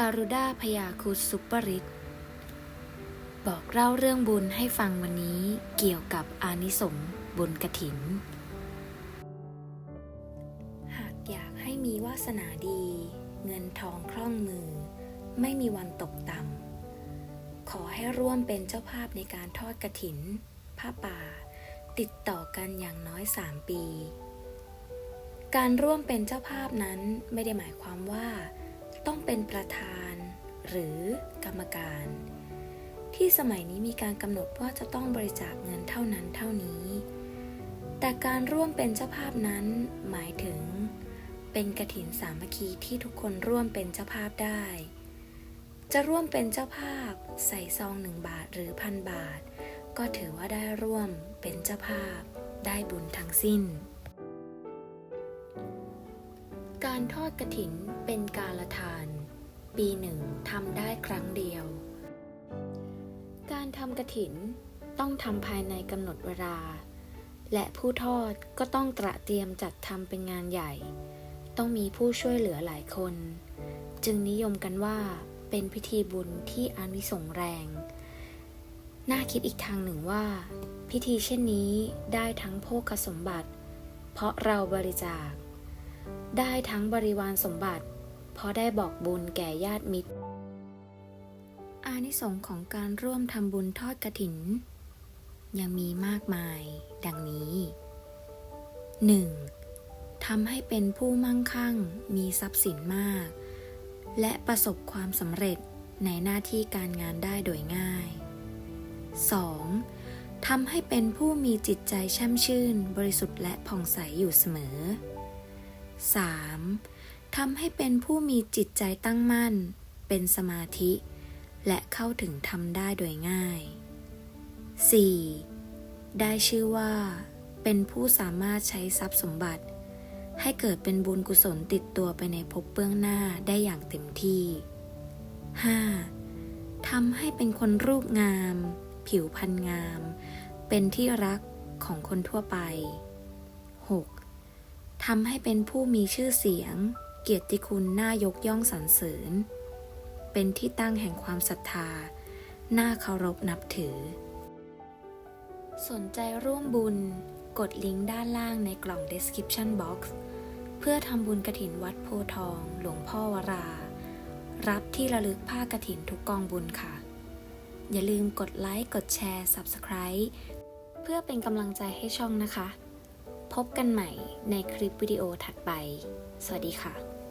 การุดาพยาคุสุปริตบอกเล่าเรื่องบุญให้ฟังวันนี้เกี่ยวกับอานิสงส์บุญกระถิน หากอยากให้มีวาสนาดี เงินทองคล่องมือ ไม่มีวันตกต่ำขอให้ร่วมเป็นเจ้าภาพในการทอดกระถิน ผ้าป่า ติดต่อกันอย่างน้อยสามปี การร่วมเป็นเจ้าภาพนั้นไม่ได้หมายความว่า ต้องเป็นประธาน หรือกรรมการ ที่สมัยนี้มีการกำหนดว่าจะต้องบริจาคเงินเท่านั้นเท่านี้ แต่การร่วมเป็นเจ้าภาพนั้นหมายถึง เป็นกระถินสามัคคีที่ทุกคนร่วมเป็นเจ้าภาพได้ จะร่วมเป็นเจ้าภาพใส่ซองหนึ่งบาทหรือพันบาท ก็ถือว่าได้ร่วมเป็นเจ้าภาพ ได้บุญทั้งสิ้น การทอดกระถินเป็นการละทาน ปีหนึ่งทำได้ครั้งเดียว การทำกระถินต้องทำภายในกำหนดเวลา และผู้ทอดก็ต้องตระเตรียมจัดทำเป็นงานใหญ่ ต้องมีผู้ช่วยเหลือหลายคน จึงนิยมกันว่าเป็นพิธีบุญที่อานิสงส์แรง น่าคิดอีกทางหนึ่งว่า พิธีเช่นนี้ได้ทั้งโภคสมบัติ เพราะเราบริจาค ได้ทั้งบริวารสมบัติ เพราะได้บอกบุญแก่ญาติมิตร อานิสงส์ของการร่วมทำบุญทอดกระถิน ยังมีมากมาย ดังนี้ 1. ทำให้เป็นผู้มั่งคั่ง มีทรัพย์สินมาก และประสบความสำเร็จในหน้าที่การงานได้โดยง่าย 2. ทำให้เป็นผู้มีจิตใจแช่มชื่น บริสุทธิ์และผ่องใสอยู่เสมอ 3. ทำให้เป็นผู้มีจิตใจตั้งมั่น เป็นสมาธิ และเข้าถึงทำได้โดยง่าย 4. ได้ชื่อว่า เป็นผู้สามารถใช้ทรัพย์สมบัติ ให้เกิดเป็นบุญกุศลติดตัวไปในภพเบื้องหน้าได้อย่างเต็มที่ 5. ทำให้เป็นคนรูปงาม ผิวพรรณงาม เป็นที่รักของคนทั่วไป 6. ทำให้เป็นผู้มีชื่อเสียง เกียรติคุณน่ายกย่องสรรเสริญ เป็นที่ตั้งแห่งความศรัทธา น่าเคารพนับถือ สนใจร่วมบุญ กดลิงก์ด้านล่างในกล่อง description box เพื่อทำบุญกระถินวัดโพทอง หลวงพ่อวรา รับที่ระลึกผ้ากระถินทุกกองบุญค่ะ อย่าลืมกดไลค์ กดแชร์ Subscribe เพื่อเป็นกำลังใจให้ช่องนะคะ พบกันใหม่ในคลิปวิดีโอถัดไป สวัสดีค่ะ